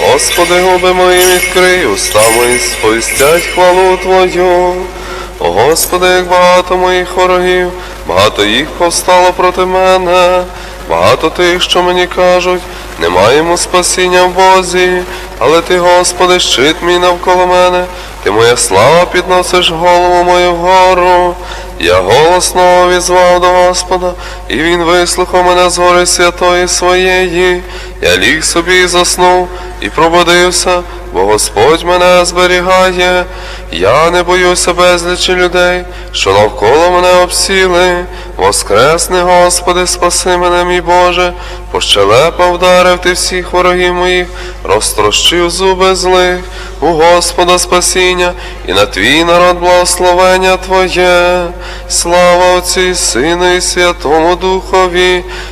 Господи, губи мої відкрий, уста мої сповістять хвалу Твою. Господи, як багато моїх ворогів, багато їх повстало проти мене, багато тих, що мені кажуть, не маємо спасіння в Бозі, але Ти, Господи, щит мій навколо мене, Ти моя слава підносиш голову мою вгору. Я голосно візвав до Господа, і Він вислухав мене з гори святої своєї. Я ліг собі і заснув, і пробудився, бо Господь мене зберігає. Я не боюся безлічі людей, що навколо мене обсіли. Воскресни, Господи, спаси мене, мій Боже, пощелепа вдарив ти всіх ворогів моїх, розтрощив зуби злих, у Господа спасіння, і на твій народ благословення Твоє. Слава Отцю і Сину і Святому Духові,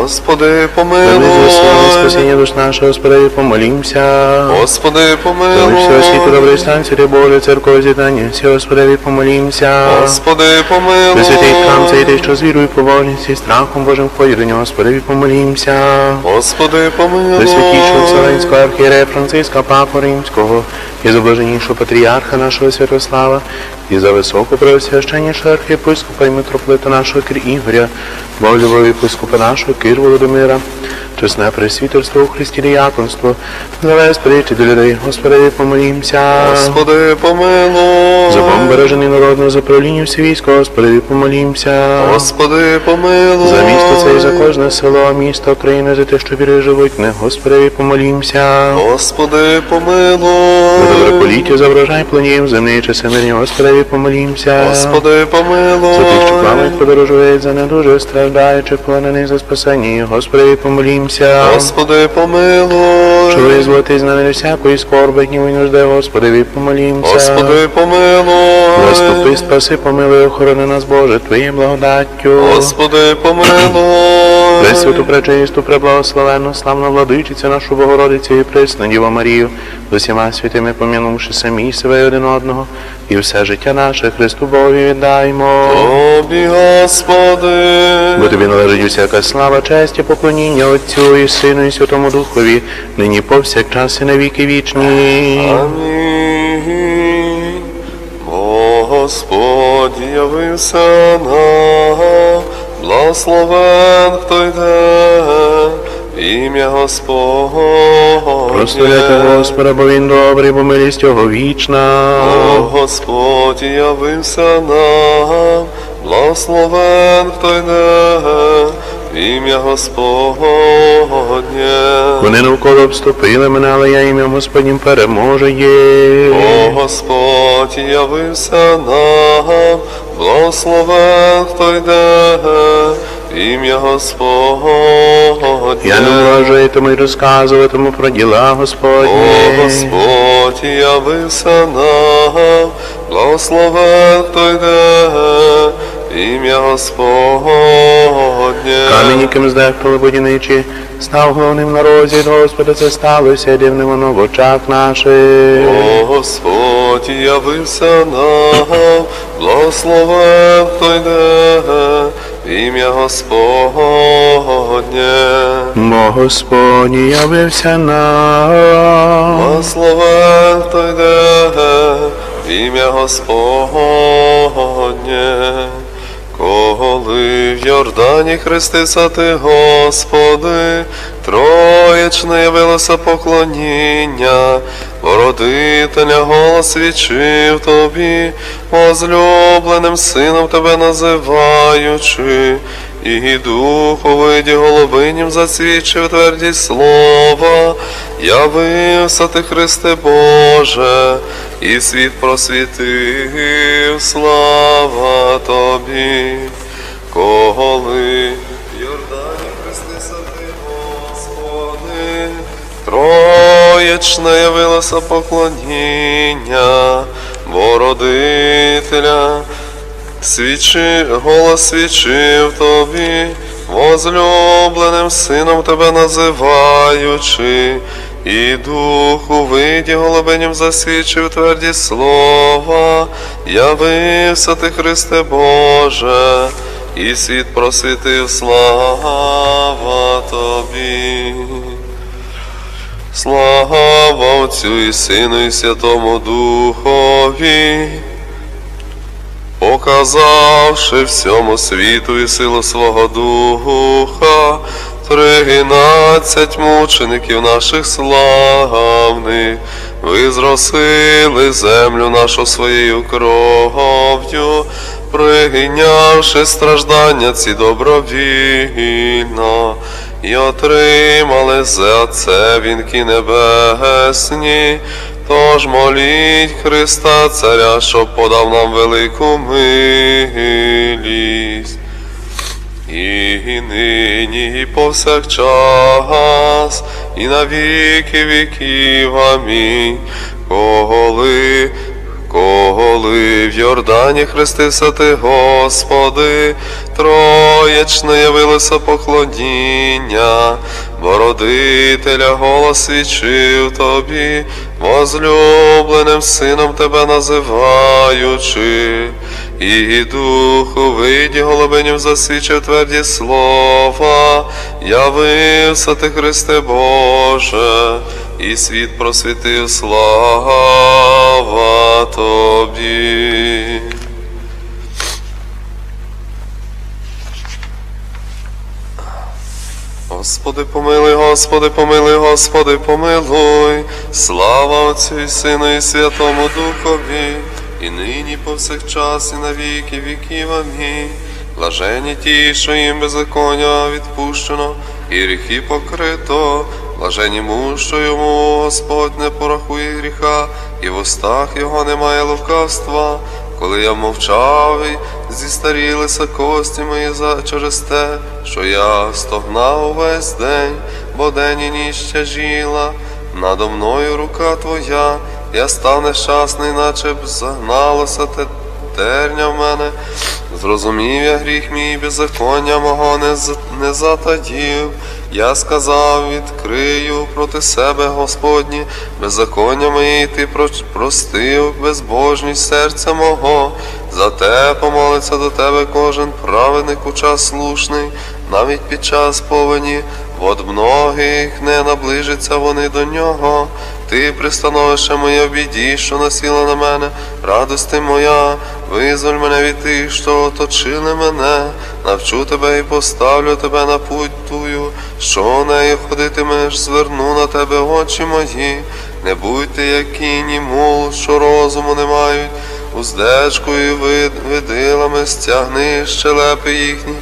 Господи, помилуй. спасіння душ нашого, Господи, помолімся. Господи, помилуй. всього світу добрий стан, Царя Боже, церкви з'єднання, всі, Господи, помолімся. Господи, помилуй. За святий храм цей ти, що з вірою, побожністю, страхом Божим нього, Господи, помолімся. Господи, помилуй. За святішого Вселенського архієрея Франциска, Папу Римського, і за блаженнішого патріарха нашого Святослава, і за високу преосвященнішого архієпископа і митрополита нашого Кир Ігоря, Богливого єпископа нашого Кир Володимира, чесне пресвітерство у Христі діяконство, за весь прийти до людей, Господи, помолімся. Господи, помилуй. За бомбережений народного за правління всі військо, Господи, помолімся. Господи, помилуй. За місто це і за кожне село, місто, країну, за те, що віри живуть, не Господи, помолімся. Господи, помилуй. За добре поліття, за врожай планів, земний часи мирні, Господи, помолімся. Господи, помилуй. За тих, що плавають, подорожують, за недуже страждаючих, полонених за спасення, Господи, помолімся. Господи, помилуй. Що визволити з нами всякої скорби, гніву і нужди, Господи, помолімся. Господи, помилуй. Заступи, спаси, помилуй, охорони нас, Боже, Твоєю благодаттю. Господи, помилуй. Пресвяту, пречисту, преблагословенну, славну владичицю нашу Богородицю і пресну Діву Марію, з усіма святими помінувши самі себе і один одного, і все життя наше Христу Богові віддаймо. Тобі, Господи. Бо тобі належить усяка слава, честь і поклоніння Отцю і Сину і Святому Духові, нині повсякчас і на віки вічні. Амінь. Господь явився нам, благословен, хто йде, в ім'я Господнє. Прославляйте Господа, бо Він добрий, бо милість Його вічна. О, Господь явився нам, благословен, хто йде, в ім'я Господнє. Вони навколо обступили мене, але я ім'ям Господнім переможе є. О, Господь явився нам, благословен, хто йде, ім'я Господнє. Я не вважатиму й розказуватиму про діла О, Господь явився нам, благословен, хто йде, ім'я Господнє. Камінь, яким здехнули будівничі, став головним в народі від Господа, це сталося, і дивним воно в очах наших. Господь явився нам, благословен, хто йде, ім'я Господнє. Бо Господній явився нам. Благословен, хто йде, ім'я Господнє. Коли в Йордані хрестився ти, Господи, троєчне явилося поклоніння, Породителя голос відчив тобі, возлюбленим сином тебе називаючи, і духу виді голубинім засвідчив твердість слова, явився ти, Христе Боже, і світ просвітив, слава тобі, коли Троєчне явилося поклоніння, Бородителя, свічи, голос свічив тобі, возлюбленим сином тебе називаючи, і духу виді голубиням засвідчив тверді слова, явився ти, Христе Боже, і світ просвітив слава тобі. Слава Отцю і Сину і Святому Духові, показавши всьому світу і силу свого Духа, тринадцять мучеників наших славних, ви зросили землю нашу своєю кров'ю, прийнявши страждання ці добровільно, і отримали за це вінки небесні. Тож моліть Христа Царя, щоб подав нам велику милість. І нині, і повсякчас, і на віки віків. Амінь. Коли, коли в Йордані хрестився ти, Господи, троєчне явилося поклоніння, Бородителя голос свічив тобі, возлюбленим сином тебе називаючи, і духу виді голубинів засвідчив тверді слова, явився ти, Христе Боже, і світ просвітив слава тобі. Господи, помилуй, Господи, помилуй, Господи, помилуй, слава Отцю і Сину і Святому Духові, і нині повсякчас, і на віки віків. Амінь. Блажені ті, що їм беззаконня відпущено, і гріхи покрито, блажені му, що йому Господь не порахує гріха, і в устах його немає лукавства. Коли я мовчав, і зістарілися кості мої через те, що я стогнав увесь день, бо день і ніч тяжіла, надо мною рука твоя, я став нещасний, наче б загналося те терня в мене. Зрозумів я гріх мій, беззаконня мого не, не затаїв. Я сказав, відкрию проти себе, Господні, беззаконня мої ти простив, безбожність серця мого. Зате помолиться до тебе кожен праведник у час слушний, навіть під час повені, От многих не наближаться вони до нього. Ти пристановище моє біді, що насіла на мене, радости моя, визволь мене від тих, що оточили мене, навчу тебе і поставлю тебе на путь тую, що нею ходитимеш, зверну на тебе очі мої, не будьте як кінь мул, що розуму не мають, уздечкою вид, видилами стягни щелепи їхні,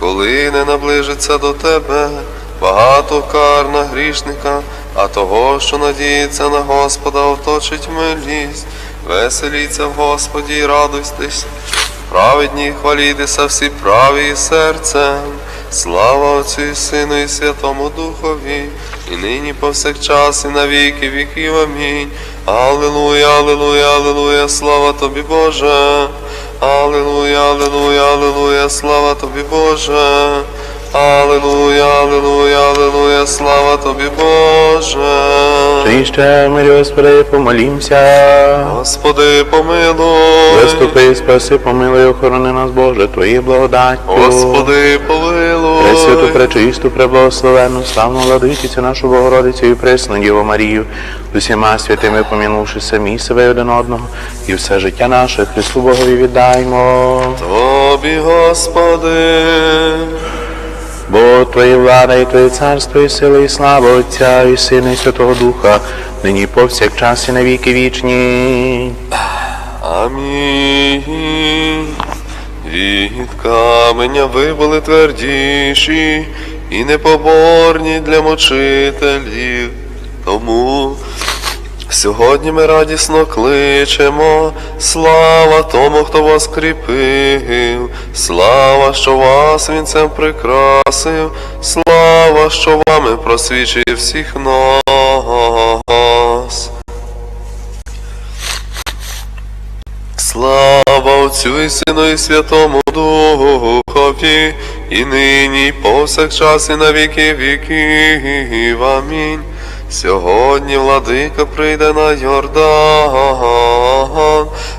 коли не наближиться до тебе багато кар на грішника, а того, що надіється на Господа, оточить милість. Веселіться в Господі і радуйтесь. Праведні хвалітеся всі праві серцем. Слава Отцю і Сину і Святому Духові, і нині повсякчас, і на віки віків. Амінь. Аллилуйя, аллилуйя, аллилуйя, слава тобі, Боже. Аллилуйя, аллилуйя, аллилуйя, слава тобі, Боже. Аллилуйя, аллилуйя, аллилуйя, слава тобі, Боже. Чи ще мирі, Господи, помолімся. Господи, помилуй. Заступи, спаси, помилуй, охорони нас, Боже, Твоєю благодаттю. Господи, помилуй. Пресвяту, пречисту, преблагословенну, славну владичицю нашу Богородицю і пресну Діву Марію, з усіма святими помінувши самі себе і один одного, і все життя наше Христу Богові віддаймо. Тобі, Господи. Бо Твоє влада і Твоє царство, і сила, і слава Отця, і Сина, і Святого Духа, нині повсякчас і на віки вічні. Амінь. Від каменя ви були твердіші і непоборні для мучителів. Тому сьогодні ми радісно кличемо. Слава тому, хто вас кріпив, слава, що вас вінцем прикрасив, слава, що вами просвічує всіх нас. Слава Отцю і Сину і Святому Духові, і нині, і повсякчас, і на віки віків. Амінь. Сьогодні владика прийде на Йордан,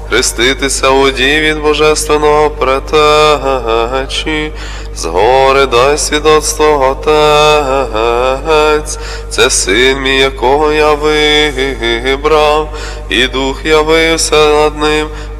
хреститися у воді від божественного претечі, згори дай свідоцтво Отець, це син мій, якого я вибрав, і дух явився над ним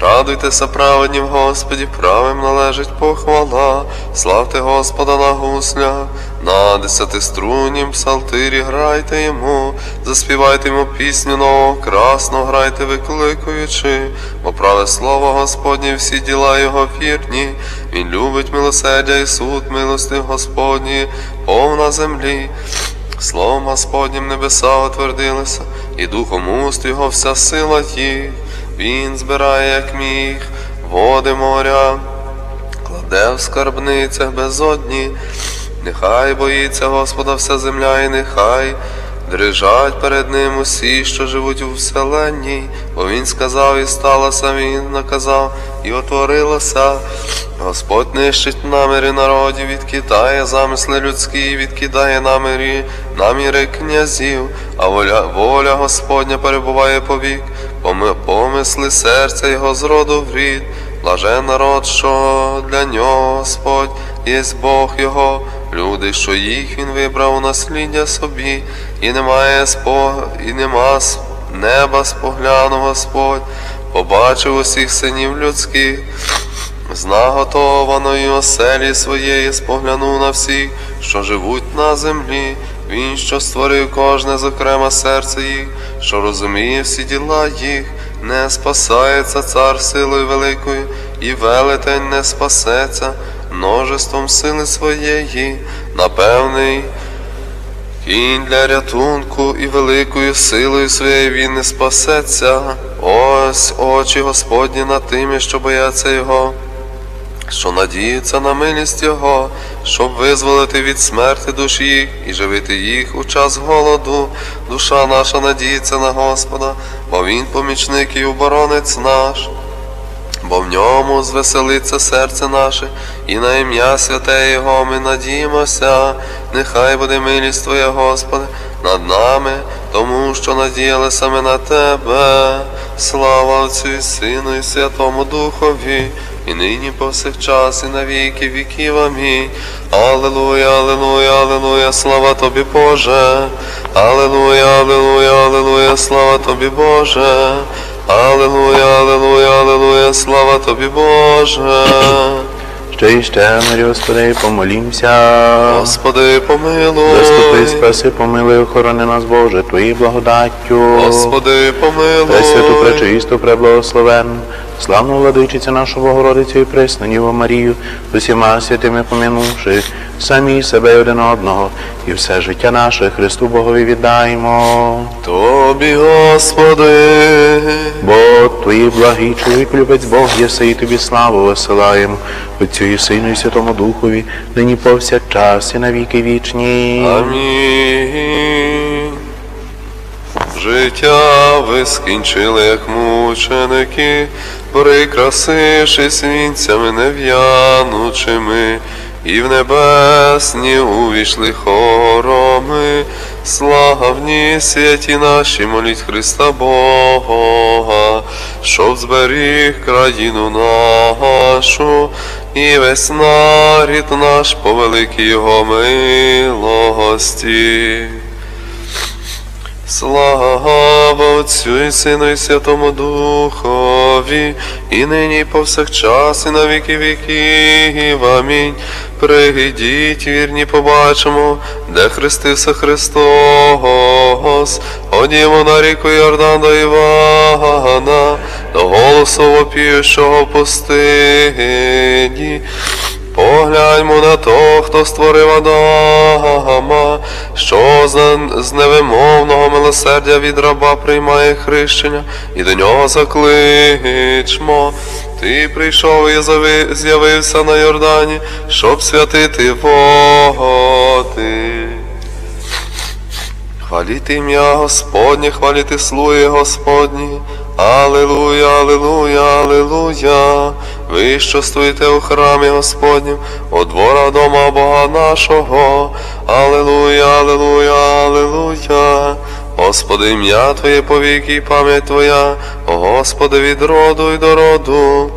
Радуйтеся праведні в Господі, правим належить похвала, славте Господа на гуслях, на десятиструннім псалтирі грайте йому, заспівайте йому пісню нового, красно грайте, викликуючи, бо праве слово Господнє всі діла його вірні, він любить милосердя і суд, милости Господні, повна землі. Словом Господнім небеса утвердилися, і духом уст його вся сила їх. Він збирає, як міг, води моря, кладе в скарбницях безодні. Нехай боїться Господа вся земля, і нехай дрижать перед ним усі, що живуть у вселенні, бо він сказав і сталося, він наказав, і отворилося. Господь нищить наміри народів, відкидає замисли людські, відкидає наміри, наміри князів, а воля, воля Господня перебуває повік, Поми- помисли серця його з роду в рід. Блажен народ, що для нього Господь є Бог його, люди, що їх він вибрав у насліддя собі, і немає спо... і нема неба споглянув Господь, побачив усіх синів людських, з наготованої оселі своєї споглянув на всіх, що живуть на землі. Він, що створив кожне зокрема серце їх, що розуміє всі діла їх, не спасається цар силою великою, і велетень не спасеться множеством сили своєї, напевний. Кінь для рятунку і великою силою своєю він не спасеться. Ось очі Господні над тими, що бояться Його, що надіються на милість Його, щоб визволити від смерти душі і живити їх у час голоду. Душа наша надіється на Господа, бо Він помічник і оборонець наш бо в ньому звеселиться серце наше, і на ім'я святе Його ми надіємося, нехай буде милість Твоя, Господи, над нами, тому що надіялися ми на Тебе. Слава Отцю і Сину, і Святому Духові, і нині повсякчас, і на віки віків. Амінь. Аллилуйя, аллилуйя, аллилуйя, слава Тобі, Боже. Аллилуйя, аллилуйя, аллилуйя, слава Тобі, Боже. Аллилуйя, аллилуйя, аллилуйя, слава тобі, Боже. Ще й ще, мирі, Господи, помолімся. Господи, помилуй. Заступи, спаси, помилуй, охорони нас, Боже, Твоєю благодаттю. Господи, помилуй. Пресвяту, пречисту, преблагословенну, славну владичицю нашу Богородицю і Пресноніву Марію, з усіма святими помінувши, самі себе і один одного, і все життя наше Христу Богові віддаємо. Тобі, Господи. Бо Твої благий чоловік, любець Бог, єси, і тобі славу висилаємо, Отцю і Сину і Святому Духові, нині повсякчас і на віки вічні. Амінь. Життя ви скінчили, як мученики, прикрасившись вінцями нев'янучими, і в небесні увійшли хороми, славні святі наші, моліть Христа Бога, щоб зберіг країну нашу, і весь нарід наш по великій його милості. Слава Отцю і Сину і Святому Духові, і нині і повсякчас, і на віки віків. Амінь. Пригідіть, вірні, побачимо, де хрестився Христос. Ходімо на ріку Йордан до Івана, до голосу вопіючого пустині. Погляньмо на того, хто створив Адама, що з, з невимовного милосердя від раба приймає хрещення, і до нього закличмо. Ти прийшов і з'явився на Йордані, щоб святити води. Хваліти ім'я Господнє, хваліти слуги Господні. Аллилуйя, аллилуйя, аллилуйя. Ви, що стоїте у храмі Господнім, у двора дома Бога нашого. Аллилуйя, аллилуйя, аллилуйя. Господи, ім'я Твоє повіки і пам'ять Твоя, Господи, від роду й до роду.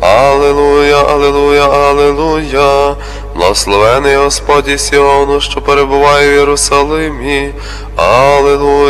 Аллилуйя, аллилуйя, аллилуйя. Благословений Господь із Сіону, що перебуває в Єрусалимі. Аллилуйя.